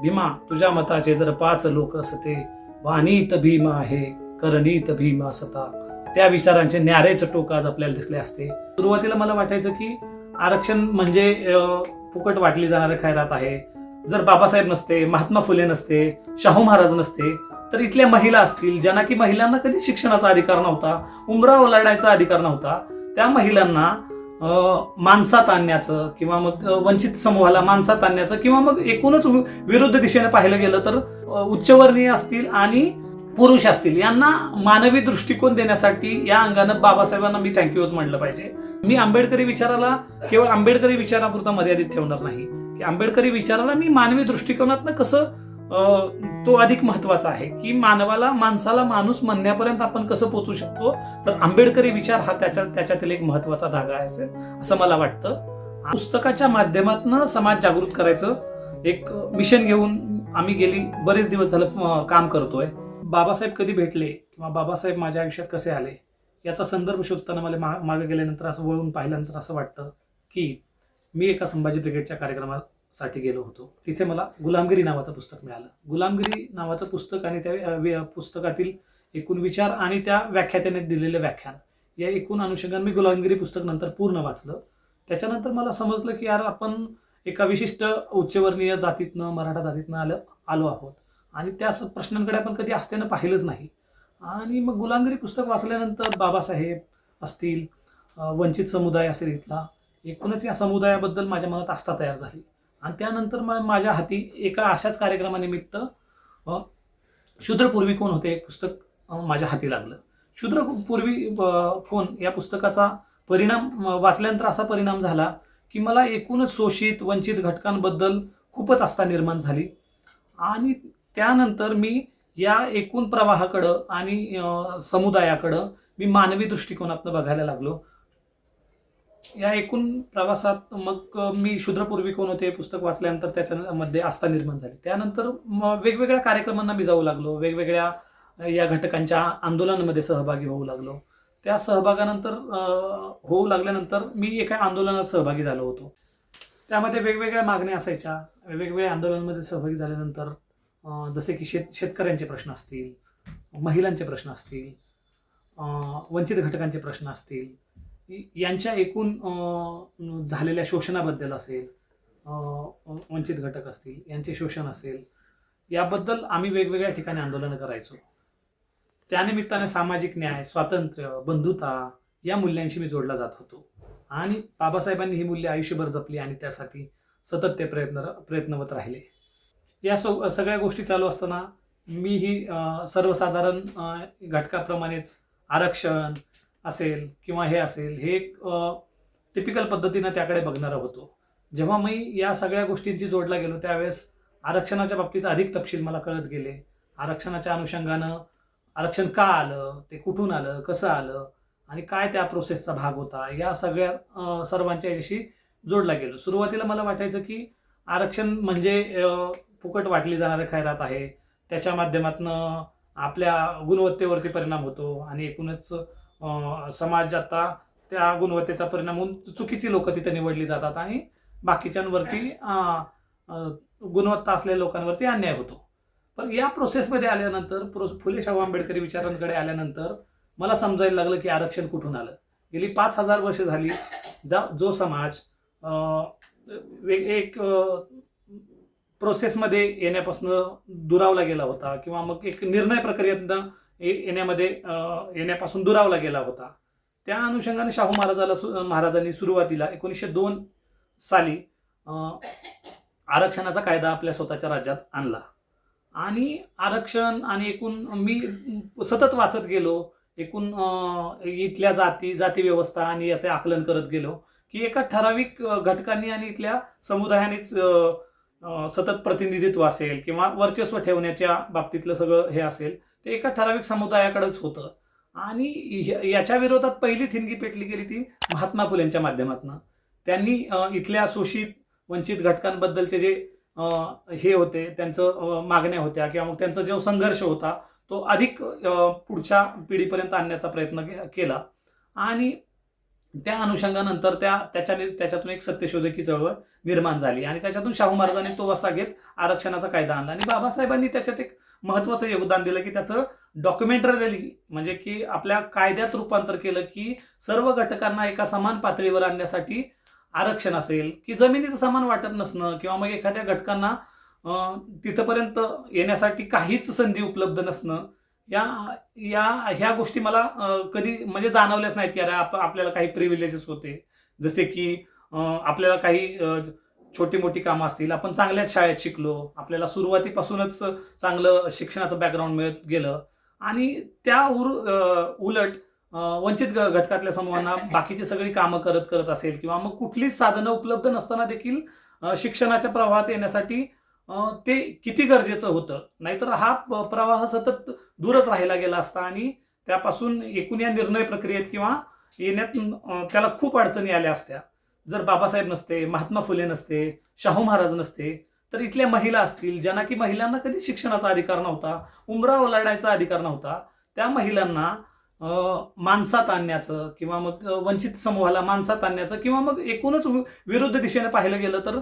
भीमा तुझ्या मताचे जर पाच लोक असते वाणीत भीम आहे करणीत भीम असता त्या विचारांचे न्यारेच टोक आज आपल्याला दिसले असते. सुरुवातीला मला वाटायचं की आरक्षण म्हणजे फुकट वाटली जाणारे खैरात आहे. जर बाबासाहेब नसते महात्मा फुले नसते शाहू महाराज नसते तर इथल्या महिला असतील ज्यांना की महिलांना कधी शिक्षणाचा अधिकार नव्हता उमरा ओलांडायचा अधिकार नव्हता त्या महिलांना माणसात आणण्याचं किंवा मग वंचित समूहाला माणसात आणण्याचं किंवा मग एकूणच विरुद्ध दिशेने पाहिलं गेलं तर उच्चवर्णीय असतील आणि पुरुष असतील. यांना मानवी दृष्टिकोन देण्यासाठी या अंगानं बाबासाहेबांना मी थँक्यूच म्हणलं पाहिजे. मी आंबेडकरी विचाराला केवळ आंबेडकरी विचारापुरता मर्यादित ठेवणार नाही. की आंबेडकरी विचाराला मी मानवी दृष्टिकोनातनं कसं तो अधिक महत्त्वाचा आहे की मानवाला माणसाला माणूस म्हणण्यापर्यंत आपण कसं पोचू शकतो? तर आंबेडकरी विचार हा त्याच्या त्याच्यातील एक महत्त्वाचा धागा आहे असं- असं मला वाटतं. पुस्तकाच्या माध्यमातून समाज जागृत करायचं. एक मिशन घेऊन आम्ही गेली बरेच दिवस झालं काम करतोय. बाबासाहेब कधी भेटले किंवा बाबासाहेब माझ्या आयुष्यात कसे आले? याचा संदर्भ शोधताना मला मा- मागे गेल्यानंतर असं वळून पाहिल्यानंतर असं वाटतं की मी एका संभाजी ब्रिगेडच्या साठी गेलो होतो. तिथे मला गुलामगिरी नावाचं पुस्तक मिळालं. गुलामगिरी नावाचं पुस्तक आणि त्या पुस्तकातील एकूण विचार आणि त्या व्याख्यात्याने दिलेलं व्याख्यान या एकूण अनुषंगाने मी गुलामगिरी पुस्तक नंतर पूर्ण वाचलं. त्याच्यानंतर मला समजलं की यार आपण एका विशिष्ट उच्चवर्णीय जातीतनं मराठा जातीतनं आलं आलो आहोत. आणि त्या प्रश्नांकडे आपण कधी असतेनं पाहिलंच नाही. आणि मग गुलामगिरी पुस्तक वाचल्यानंतर बाबासाहेब असतील वंचित समुदाय असेल इथला एकूणच या समुदायाबद्दल माझ्या मनात आस्था तयार झाली. आणि त्यानंतर मग माझ्या हाती एका अशाच कार्यक्रमानिमित्त शूद्रपूर्वी कोण होते एक पुस्तक माझ्या हाती लागलं. शूद्रपूर्वी अ, कोण या पुस्तकाचा परिणाम वाचल्यानंतर असा परिणाम झाला की मला एकूणच शोषित वंचित घटकांबद्दल खूपच आस्था निर्माण झाली. आणि त्यानंतर मी या एकूण प्रवाहाकडं आणि समुदायाकडं मी मानवी दृष्टिकोनातनं बघायला लागलो. या एकूण प्रवासात मग मी शूद्रपूर्वी कोण होते हे पुस्तक वाचल्यानंतर त्याच्यामध्ये आस्था निर्माण झाली. त्यानंतर वेगवेगळ्या कार्यक्रमांना मी जाऊ लागलो. वेगवेगळ्या या घटकांच्या आंदोलनामध्ये सहभागी होऊ लागलो. त्या सहभागानंतर होऊ लागल्यानंतर मी एका आंदोलनात सहभागी झालो होतो. त्यामध्ये वेगवेगळ्या मागण्या असायच्या. वेगवेगळ्या आंदोलनांमध्ये सहभागी झाल्यानंतर जसे की शेत शेतकऱ्यांचे प्रश्न असतील महिलांचे प्रश्न असतील वंचित घटकांचे प्रश्न असतील यांच्या एकूण झालेल्या शोषणाबद्दल असेल वंचित घटक असतील यांचे शोषण असेल याबद्दल आम्ही वेगवेगळ्या ठिकाणी आंदोलनं करायचो. त्यानिमित्ताने सामाजिक न्याय स्वातंत्र्य बंधुता या मूल्यांशी मी जोडला जात होतो. आणि बाबासाहेबांनी ही मूल्य आयुष्यभर जपली आणि त्यासाठी सतत ते प्रयत्न प्रयत्नवत राहिले. या सो सगळ्या गोष्टी चालू असताना मी ही सर्वसाधारण घटकाप्रमाणेच आरक्षण असेल किंवा हे असेल हे एक टिपिकल पद्धतीनं त्याकडे बघणारा होतो. जेव्हा मी या सगळ्या गोष्टींची जोडला गेलो त्यावेळेस आरक्षणाच्या बाबतीत अधिक तपशील मला कळत गेले. आरक्षणाच्या अनुषंगानं आरक्षण का आलं ते कुठून आलं कसं आलं आणि काय त्या प्रोसेसचा भाग होता या सगळ्या सर्वांच्या याच्याशी जोडला गेलो. सुरुवातीला मला वाटायचं की आरक्षण म्हणजे फुकट वाटली जाणारे खैरात आहे. त्याच्या माध्यमातनं आपल्या गुणवत्तेवरती परिणाम होतो आणि एकूणच समाज आता त्या गुणवत्तेचा परिणाम होऊन चुकीची लोक तिथे निवडली जातात आणि बाकीच्यांवरती गुणवत्ता असलेल्या लोकांवरती अन्याय होतो. पण या प्रोसेसमध्ये आल्यानंतर प्रो फुले शाहू आंबेडकरी विचारांकडे आल्यानंतर मला समजायला लागलं की आरक्षण कुठून आलं? गेली पाच हजार वर्ष झाली जा जो समाज एक प्रोसेसमध्ये येण्यापासून दुरावला गेला होता किंवा मग एक निर्णय प्रक्रियेतनं येण्यामध्ये येण्यापासून दुरावला गेला होता. त्या अनुषंगाने शाहू महाराजाला सु महाराजांनी सुरुवातीला एकोणीसशे दोन साली आरक्षणाचा कायदा आपल्या स्वतःच्या राज्यात आणला. आणि आरक्षण आणि एकूण मी सतत वाचत गेलो एकूण इथल्या जाती जाती व्यवस्था आणि याचे आकलन करत गेलो की एका ठराविक घटकांनी आणि इथल्या समुदायानेच सतत प्रतिनिधित्व असेल किंवा वर्चस्व ठेवण्याच्या बाबतीतलं सगळं हे असेल ते एका ठराविक समुदायाकडेच होतं. आणि याच्या विरोधात पहिली ठिणगी पेटली गेली ती महात्मा फुलेंच्या माध्यमातून. त्यांनी इथल्या शोषित वंचित घटकांबद्दलचे जे हे होते त्यांचं मागण्या होत्या किंवा मग त्यांचा जो संघर्ष होता तो अधिक पुढच्या पिढीपर्यंत आणण्याचा प्रयत्न केला. आणि त्या अनुषंगानंतर त्या त्याच्याने त्याच्यातून एक सत्यशोधकी चळवळ निर्माण झाली. आणि त्याच्यातून शाहू महाराजांनी तो वसा घेत आरक्षणाचा कायदा आणला. आणि बाबासाहेबांनी त्याच्यात एक महत्वाचं योगदान दिलं की त्याचं डॉक्युमेंटरी म्हणजे की आपल्या कायद्यात रूपांतर केलं की सर्व घटकांना एका समान पातळीवर आणण्यासाठी आरक्षण असेल की जमिनीचं समान वाटप नसणं किंवा मग एखाद्या घटकांना तिथपर्यंत येण्यासाठी काहीच संधी उपलब्ध नसणं या या ह्या गोष्टी मला कधी म्हणजे जाणवल्याच नाहीत की अरे आप आपल्याला काही प्रिव्हिलेजेस होते. जसे की आपल्याला काही छोटी मोठी कामं असतील आपण चांगल्याच शाळेत शिकलो आपल्याला सुरुवातीपासूनच चांगलं शिक्षणाचं बॅकग्राऊंड मिळत गेलं आणि त्या उर उलट वंचित घटकातल्या समूहांना बाकीची सगळी कामं करत करत असेल किंवा मग कुठलीच साधनं उपलब्ध नसताना देखील शिक्षणाच्या प्रवाहात येण्यासाठी ते किती गरजेचं होतं? नाहीतर हा प्रवाह सतत दूरच राहिला गेला असता आणि त्यापासून एकूण या निर्णय प्रक्रियेत किंवा येण्यात त्याला खूप अडचणी आल्या असत्या. जर बाबासाहेब नसते महात्मा फुले नसते शाहू महाराज नसते तर इथल्या महिला असतील ज्यांना की महिलांना कधी शिक्षणाचा अधिकार नव्हता उमरा ओलांडायचा अधिकार नव्हता त्या महिलांना माणसात आणण्याचं किंवा मग वंचित समूहाला माणसात आणण्याचं किंवा मग एकूणच विरुद्ध दिशेने पाहिलं गेलं तर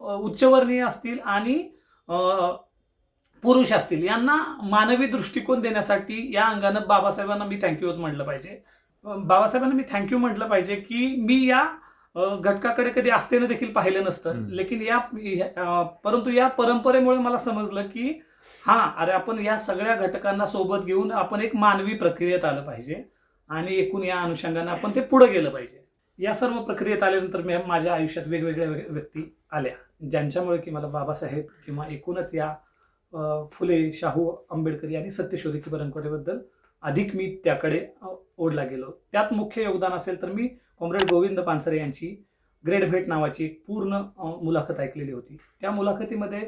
उच्चवर्णीय असतील आणि पुरुष असतील. यांना मानवी दृष्टिकोन देण्यासाठी या अंगानं बाबासाहेबांना मी थँक्यूच म्हटलं पाहिजे. बाबासाहेबांना मी थँक्यू म्हटलं पाहिजे की मी या घटकाकडे कधी असतेनं देखील पाहिलं नसतं. लेकिन या परंतु या परंपरेमुळे मला समजलं की हा अरे आपण या सगळ्या घटकांना सोबत घेऊन आपण एक मानवी प्रक्रियेत आलं पाहिजे आणि एकूण या अनुषंगाने आपण ते पुढे गेलं पाहिजे या सर्व प्रक्रियेत आल्यानंतर मी माझ्या आयुष्यात वेगवेगळ्या व्य- व्यक्ती आल्या ज्यांच्यामुळे की मला बाबासाहेब किंवा एकूणच या फुले शाहू आंबेडकर आणि सत्यशोधकी परंपरेबद्दल अधिक मी त्याकडे ओढला गेलो. त्यात मुख्य योगदान असेल तर मी कॉम्रेड गोविंद पानसरे यांची ग्रेट भेट नावाची एक पूर्ण मुलाखत ऐकलेली होती. त्या मुलाखतीमध्ये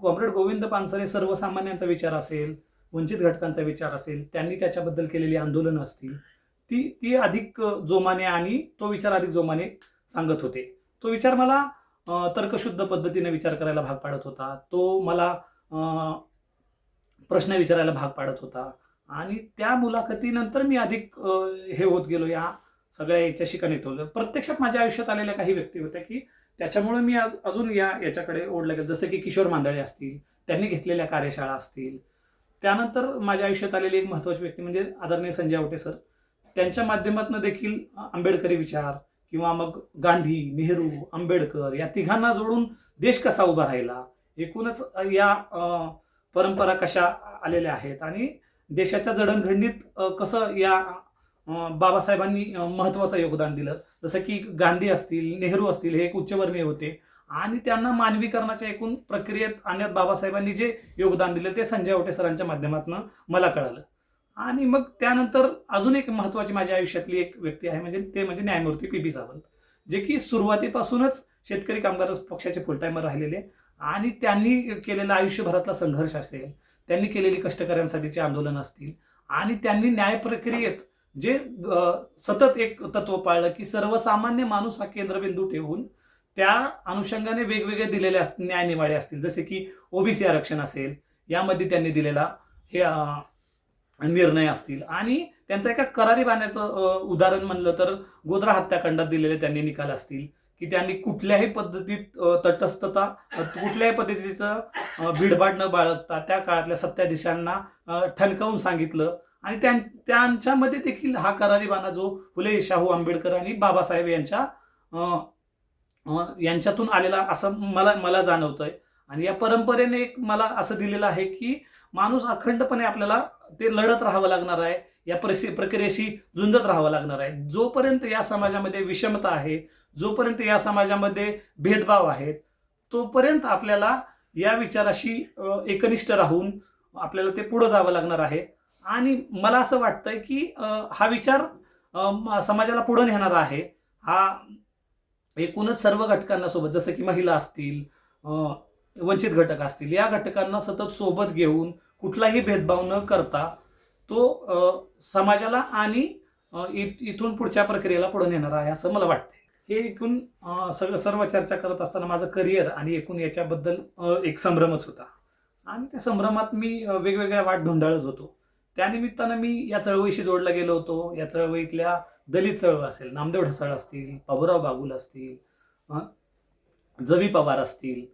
कॉम्रेड गोविंद पानसरे सर्वसामान्यांचा विचार असेल वंचित घटकांचा विचार असेल त्यांनी त्याच्याबद्दल केलेली आंदोलनं असतील ती ती अधिक जोमाने आणि तो विचार अधिक जोमाने सांगत होते. तो विचार मला तर्कशुद्ध पद्धतीने विचार करायला भाग पाडत होता. तो मला प्रश्न विचारायला भाग पाडत होता. आणि त्या मुलाखतीनंतर मी अधिक हे होत गेलो या सगळ्या याच्याशी कनेक्ट होतो प्रत्यक्षात माझ्या आयुष्यात आलेल्या काही व्यक्ती होत्या की त्याच्यामुळे मी अजून या याच्याकडे ओढलं गेलो जसं की किशोर मांदळे असतील त्यांनी घेतलेल्या कार्यशाळा असतील. त्यानंतर माझ्या आयुष्यात आलेली एक महत्त्वाची व्यक्ती म्हणजे आदरणीय संजय आवटे सर. त्यांच्या माध्यमातून देखील आंबेडकरी विचार किंवा मग गांधी नेहरू आंबेडकर या तिघांना जोडून देश कसा उभा राहिला? एकूणच या परंपरा कशा आलेल्या आहेत? आणि देशाच्या जडणघडणीत कसं या बाबासाहेबांनी महत्त्वाचं योगदान दिलं? जसं की गांधी असतील नेहरू असतील हे एक उच्चवर्णीय होते. आणि त्यांना मानवीकरणाच्या एकूण प्रक्रियेत आणण्यात बाबासाहेबांनी जे योगदान दिलं ते संजय आवटे सरांच्या माध्यमातून मला कळालं. आणि मग त्यानंतर अजून एक महत्त्वाची माझ्या आयुष्यातली एक व्यक्ती आहे म्हणजे ते म्हणजे न्यायमूर्ती पी बी सावंत. जे की सुरुवातीपासूनच शेतकरी कामगार पक्षाचे फुलटायमर राहिलेले. आणि त्यांनी केलेला आयुष्यभरातला संघर्ष असेल त्यांनी केलेली कष्टकऱ्यांसाठीची आंदोलन असतील. आणि त्यांनी न्याय प्रक्रियेत जे सतत एक तत्व पाळलं की सर्वसामान्य माणूस हा केंद्रबिंदू ठेवून त्या अनुषंगाने वेगवेगळे दिलेले अस न्याय निवाडे असतील. जसे की ओबीसी आरक्षण असेल यामध्ये त्यांनी दिलेला हे निर्णय असतील. आणि त्यांचं एका करारी बाण्याचं उदाहरण म्हणलं तर गोधरा हत्याकांडात दिलेले त्यांनी निकाल असतील. की त्यांनी कुठल्याही पद्धतीत तटस्थता कुठल्याही पद्धतीचं अ, भिडभाड न बाळगता त्या काळातल्या सत्ताधीशांना ठणकावून सांगितलं. आणि त्यां त्यांच्यामध्ये देखील हा करारीबाना जो फुले शाहू आंबेडकर आणि बाबासाहेब यांच्या यांच्यातून आलेला असं मला मला जाणवतंय. आणि या परंपरेने एक मला असं दिलेलं आहे की माणूस अखंडपणे आपल्याला ते लढत राहावं लागणार आहे. या प्रक्रियेशी झुंजत राहावं लागणार आहे. जोपर्यंत या समाजामध्ये विषमता आहे जोपर्यंत या समाजामध्ये भेदभाव आहेत तोपर्यंत आपल्याला या विचाराशी एकनिष्ठ राहून आपल्याला ते पुढं जावं लागणार आहे. आणि मला असं वाटतंय की हा विचार समाजाला पुढं नेणारा आहे. हा एकूणच सर्व घटकांना सोबत जसं की महिला असतील वंचित घटक असतील या घटकांना सतत सोबत घेऊन कुठलाही भेदभाव न करता तो समाजाला आणि इ- इथून पुढच्या प्रक्रियेला पुढे नेणार आहे असं मला वाटतं हे एकूण सगळं सर्व चर्चा करत असताना माझं करिअर आणि एकूण याच्याबद्दल एक संभ्रमच होता. आणि त्या संभ्रमात मी वेगवेगळ्या वाट धुंडाळत होतो. त्यानिमित्तानं मी या चळवळीशी जोडला गेलो होतो. या चळवळीतल्या दलित चळवळ असेल नामदेव ढसाळ असतील बाबुराव बागुल असतील जवी पवार असतील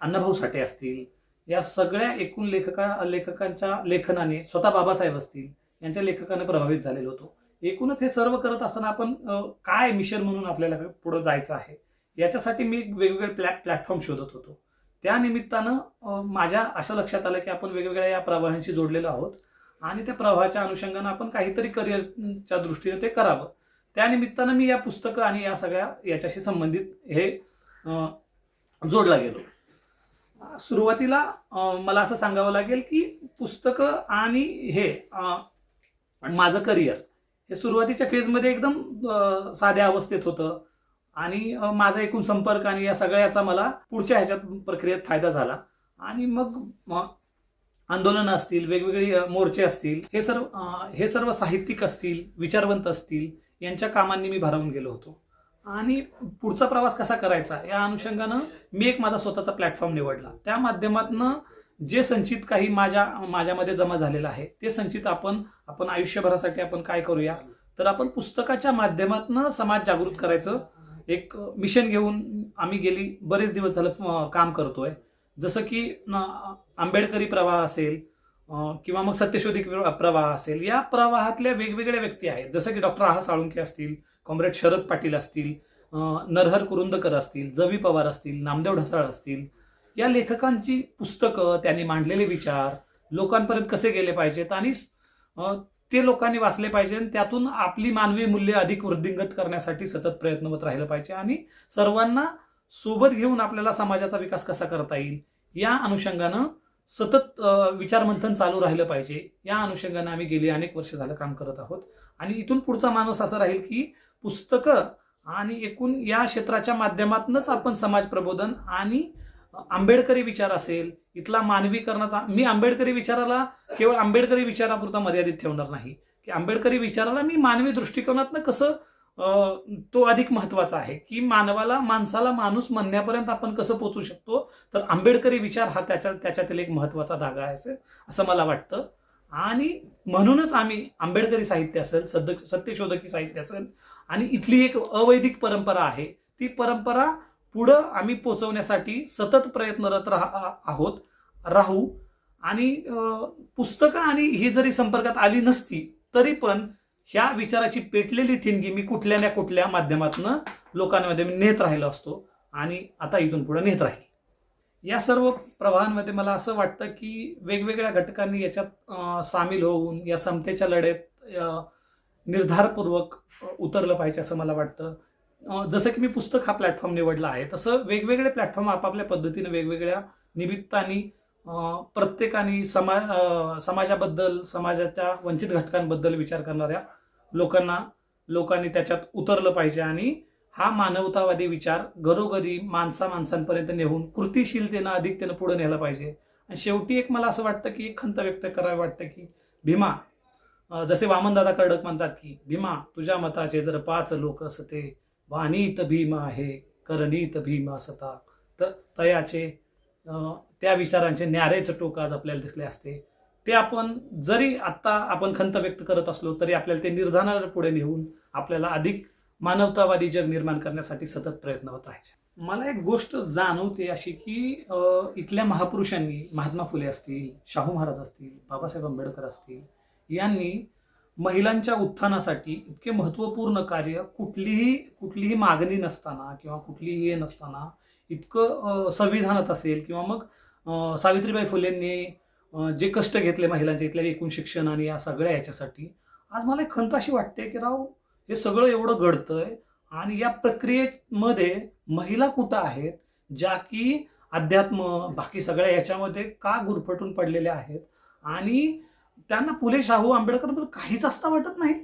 अण्णाभाऊ साठे असतील या सगळ्या एकूण लेखका लेखकांच्या लेखनाने स्वतः बाबासाहेब असतील यांच्या लेखकाने प्रभावित झालेलो होतो. एकूणच हे सर्व करत असताना आपण काय मिशन म्हणून आपल्याला पुढे जायचं आहे? याच्यासाठी मी वेगवेगळे प्लॅ प्लॅटफॉर्म शोधत होतो. त्या निमित्तानं माझ्या असं लक्षात आलं की आपण वेगवेगळ्या या प्रवाहांशी जोडलेलो आहोत आणि त्या प्रवाहाच्या अनुषंगानं आपण काहीतरी करिअरच्या दृष्टीने ते करावं. त्या निमित्तानं मी या पुस्तकं आणि या सगळ्या याच्याशी संबंधित हे जोडला गेलो. सुरुवातीला मला असं सांगावं लागेल की पुस्तकं आणि हे माझं करिअर हे सुरुवातीच्या फेजमध्ये एकदम साध्या अवस्थेत होतं. आणि माझा एकूण संपर्क आणि या सगळ्याचा मला पुढच्या ह्याच्यात प्रक्रियेत फायदा झाला. आणि मग आंदोलन आंदोलनं असतील वेगवेगळी मोर्चे असतील हे सर्व हे सर्व साहित्यिक असतील विचारवंत असतील यांच्या कामांनी मी भारावून गेलो होतो. आणि पुढचा प्रवास कसा करायचा? या अनुषंगानं मी एक माझा स्वतःचा प्लॅटफॉर्म निवडला. त्या माध्यमातनं जे संचित काही माझ्या माझ्यामध्ये जमा झालेलं आहे ते संचित आपण आपण आयुष्यभरासाठी आपण काय करूया? तर आपण पुस्तकाच्या माध्यमातून समाज जागृत करायचं. एक मिशन घेऊन आम्ही गेली बरेच दिवस झालं काम करतोय. जसं की आंबेडकरी प्रवाह असेल किंवा मग सत्यशोधिक प्रवाह असेल या प्रवाहातल्या वेगवेगळ्या व्यक्ती आहेत. जसं की डॉक्टर आहा साळुंके असतील कॉम्रेड शरद पाटील असतील नरहर कुरुंदकर असतील जवी पवार असतील नामदेव ढसाळ असतील या लेखकांची पुस्तकं त्यांनी मांडलेले विचार लोकांपर्यंत कसे गेले पाहिजेत आणि ते लोकांनी वाचले पाहिजे आणि त्यातून आपली मानवी मूल्य अधिक वृद्धिंगत करण्यासाठी सतत प्रयत्नवत राहिलं पाहिजे आणि सर्वांना सोबत घेऊन आपल्याला समाजाचा विकास कसा करता येईल या अनुषंगानं सतत विचारमंथन चालू राहिलं पाहिजे. या अनुषंगानं आम्ही गेली अनेक वर्ष झालं काम करत आहोत. आणि इथून पुढचा माणूस असा राहील की पुस्तकं आणि एकूण या क्षेत्राच्या माध्यमातूनच आपण समाज प्रबोधन आणि आंबेडकरी विचार असेल इथला मानवीकरणाचा मी आंबेडकरी विचाराला केवळ आंबेडकरी विचारापुरता मर्यादित ठेवणार नाही. की आंबेडकरी विचाराला मी मानवी दृष्टिकोनातनं कसं तो अधिक महत्त्वाचा आहे? की मानवाला माणसाला माणूस म्हणण्यापर्यंत आपण कसं पोचू शकतो? तर आंबेडकरी विचार हा त्याच्या त्याच्यातील एक महत्त्वाचा धागा आहे असेल असं मला वाटतं. आणि म्हणूनच आम्ही आंबेडकरी साहित्य असेल सद्य सत्यशोधकी साहित्य असेल आणि इथली एक अवैदिक परंपरा आहे ती परंपरा पुढं आम्ही पोचवण्यासाठी सतत प्रयत्नरत राहा आहोत राहू. आणि पुस्तकं आणि ही जरी संपर्कात आली नसती तरी पण ह्या विचाराची पेटलेली ठिणगी मी कुठल्या ना कुठल्या माध्यमातून लोकांमध्ये मी नेत राहिलो असतो आणि आता इथून पुढे नेत राहील. या सर्व प्रवाहांमध्ये मला असं वाटतं की वेगवेगळ्या घटकांनी याच्यात सामील होऊन या समतेच्या लढ्यात निर्धारपूर्वक उतरलं पाहिजे असं मला वाटतं. जसं की मी पुस्तक हा प्लॅटफॉर्म निवडला आहे तसं वेगवेगळे प्लॅटफॉर्म आपापल्या पद्धतीने वेगवेगळ्या निमित्ताने प्रत्येकाने समाज समाजाबद्दल समाजाच्या वंचित घटकांबद्दल विचार करणाऱ्या लोकांना लोकांनी त्याच्यात उतरलं पाहिजे आणि हा मानवतावादी विचार घरोघरी माणसा माणसांपर्यंत नेऊन कृतिशीलतेनं त्यानं पुढे नेलं पाहिजे. आणि शेवटी एक मला असं वाटतं की एक खंत व्यक्त करावी वाटतं की भीमा जसे वामनदादा कर्डक म्हणतात की भीमा तुझ्या मताचे जर पाच लोक असते वाणीत भीम आहे करणीत भीमा सता. तर तयाचे त्या विचारांचे न्यारेच टोक आज आपल्याला दिसले असते. ते आपण जरी आत्ता आपण खंत व्यक्त करत असलो तरी आपल्याला ते निर्धाराला पुढे नेऊन आपल्याला अधिक मानवतावादी जग निर्माण करण्यासाठी सतत प्रयत्न होत आहे मला एक गोष्ट जाणवते अशी की इथल्या महापुरुषांनी महात्मा फुले असतील शाहू महाराज असतील बाबासाहेब आंबेडकर असतील यांनी महिलांच्या उत्थानासाठी इतके महत्त्वपूर्ण कार्य कुठलीही कुठलीही मागणी नसताना किंवा कुठलीही हे नसताना इतकं संविधानात असेल किंवा मग सावित्रीबाई फुलेंनी जे कष्ट घेतले महिलांच्या इथल्या एकूण शिक्षण आणि या सगळ्या याच्यासाठी आज मला एक खंत अशी वाटते की राव हे सगळं एवढं घडतंय आणि या प्रक्रियेमध्ये महिला कुठं आहेत ज्या की अध्यात्म बाकी सगळ्या याच्यामध्ये का गुरफटून पडलेल्या आहेत आणि त्यांना फुले शाहू आंबेडकर काहीच असता वाटत नाही.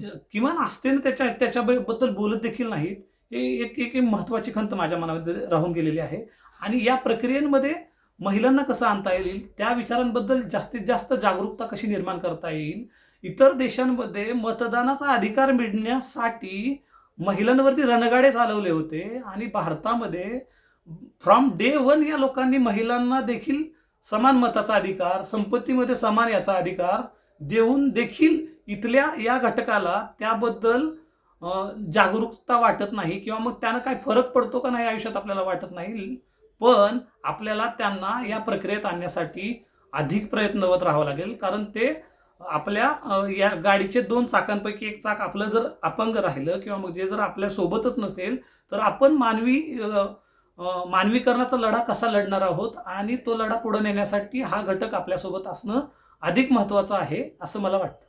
ज- किमान असते ना त्याच्या त्याच्याबद्दल बोलत देखील नाहीत. हे एक एक महत्त्वाची खंत माझ्या मनामध्ये राहून गेलेली आहे. आणि या प्रक्रियेमध्ये महिलांना कसं आणता येईल त्या विचारांबद्दल जास्तीत जास्त जागरूकता कशी निर्माण करता येईल इतर देशांमध्ये मतदानाचा अधिकार मिळण्यासाठी महिलांवरती रणगाडे चालवले होते. आणि भारतामध्ये फ्रॉम डे वन या लोकांनी महिलांना देखील समान मताचा अधिकार संपत्तीमध्ये समान याचा अधिकार देऊन देखील इथल्या या घटकाला त्याबद्दल जागरूकता वाटत नाही किंवा मग त्यानं काय फरक पडतो का नाही आयुष्यात आपल्याला वाटत नाही. पण आपल्याला त्यांना या प्रक्रियेत आणण्यासाठी अधिक प्रयत्नवत राहावं लागेल. कारण ते आपल्या या गाडीचे दोन चाकांपैकी एक चाक आपलं जर अपंग राहिलं किंवा मग जे जर आपल्या सोबतच नसेल तर आपण मानवी मानवीकरणाचा लढा कसा लढणार आहोत आणि तो लढा पुढे नेण्यासाठी हा घटक आपल्यासोबत असणं अधिक महत्त्वाचं आहे असं मला वाटतं.